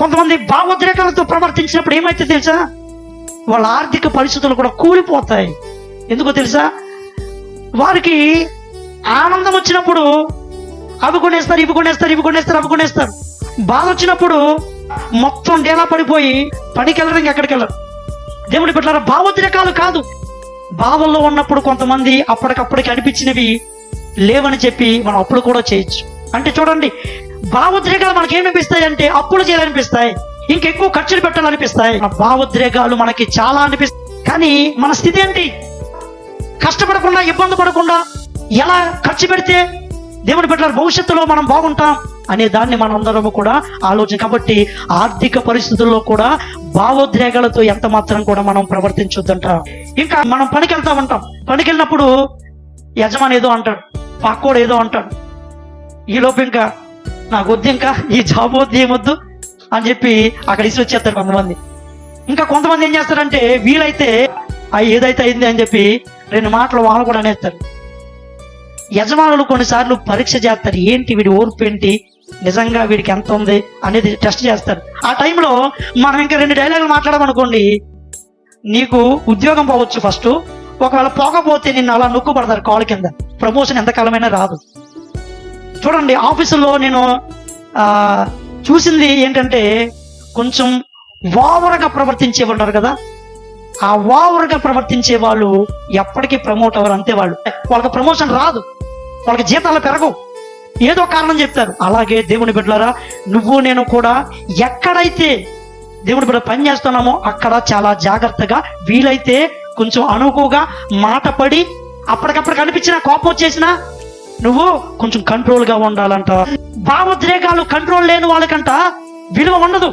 కొంతమంది భావోద్రేకాలతో ప్రవర్తించినప్పుడు ఏమైతే తెలుసా? వాళ్ళ ఆర్థిక పరిస్థితులు కూడా కూలిపోతాయి. ఎందుకో తెలుసా? వారికి ఆనందం వచ్చినప్పుడు అవి కొనేస్తారు ఇవి కొనేస్తారు ఇవి కొనేస్తారు అవి కొనేస్తారు. బాధ వచ్చినప్పుడు మొత్తం డేలా పడిపోయి పనికి వెళ్ళరు ఇంకెక్కడికి వెళ్ళరు. దేవుడి పెట్టారా భావోద్రేకాలు కాదు. భావంలో ఉన్నప్పుడు కొంతమంది అప్పటికప్పటికి అనిపించినవి లేవని చెప్పి మనం అప్పుడు కూడా చేయొచ్చు. అంటే చూడండి భావోద్రేకాలు మనకి ఏమనిపిస్తాయి అంటే అప్పులు చేయాలనిపిస్తాయి. ఇంకెక్కువ ఖర్చులు పెట్టాలనిపిస్తాయి. మన భావోద్రేకాలు మనకి చాలా అనిపిస్తాయి. కానీ మన స్థితి ఏంటి? కష్టపడకుండా ఇబ్బంది పడకుండా ఎలా ఖర్చు పెడితే దేవుడి పెట్టారు భవిష్యత్తులో మనం బాగుంటాం అనే దాన్ని మనందరం కూడా ఆలోచన. కాబట్టి ఆర్థిక పరిస్థితుల్లో కూడా భావోద్రేకాలతో ఎంత మాత్రం కూడా మనం ప్రవర్తించొద్దంట. ఇంకా మనం పనికి వెళ్తా ఉంటాం. పనికి వెళ్ళినప్పుడు యజమాని ఏదో అంటాడు పక్కోడు ఏదో అంటాడు. ఈలోపు ఇంకా నాకు వద్దు ఇంకా ఈ జాబ్ వద్దు ఏమొద్దు అని చెప్పి అక్కడ ఇసి వచ్చేస్తారు కొంతమంది. ఇంకా కొంతమంది ఏం చేస్తారంటే వీలైతే ఆ ఏదైతే అయింది అని చెప్పి రెండు మాటలు వాళ్ళు కూడా అనేస్తారు. యజమానులు కొన్నిసార్లు పరీక్ష చేస్తారు ఏంటి వీడి ఓర్పు ఏంటి నిజంగా వీడికి ఎంత ఉంది అనేది టెస్ట్ చేస్తారు. ఆ టైంలో మనం ఇంకా రెండు డైలాగులు మాట్లాడమనుకోండి నీకు ఉద్యోగం పోవచ్చు ఫస్ట్ ఒకవేళ పోకపోతే నిన్ను అలా నొక్కు పడతారు కాల్ కింద. ప్రమోషన్ ఎంతకాలమైనా రాదు. చూడండి ఆఫీసులో నేను చూసింది ఏంటంటే కొంచెం ఓవర్గా ప్రవర్తించే ఉంటారు కదా. ఆ ఓవర్గా ప్రవర్తించే వాళ్ళు ఎప్పటికీ ప్రమోట్ అవ్వరు అంతే వాళ్ళు. వాళ్ళకి ప్రమోషన్ రాదు. వాళ్ళకి జీతాలు పెరగవు. ఏదో కారణం చెప్తారు. అలాగే దేవుని బిడ్డలారా నువ్వు నేను కూడా ఎక్కడైతే దేవుడి బిడ్డ పని చేస్తున్నామో అక్కడ చాలా జాగ్రత్తగా వీలైతే కొంచెం అనుకుగా మాట పడి అప్పటికప్పుడు కనిపించిన కోపం వచ్చేసినా నువ్వు కొంచెం కంట్రోల్గా ఉండాలంట. భావోద్రేకాలు కంట్రోల్ లేని వాళ్ళకంట విలువ ఉండదు.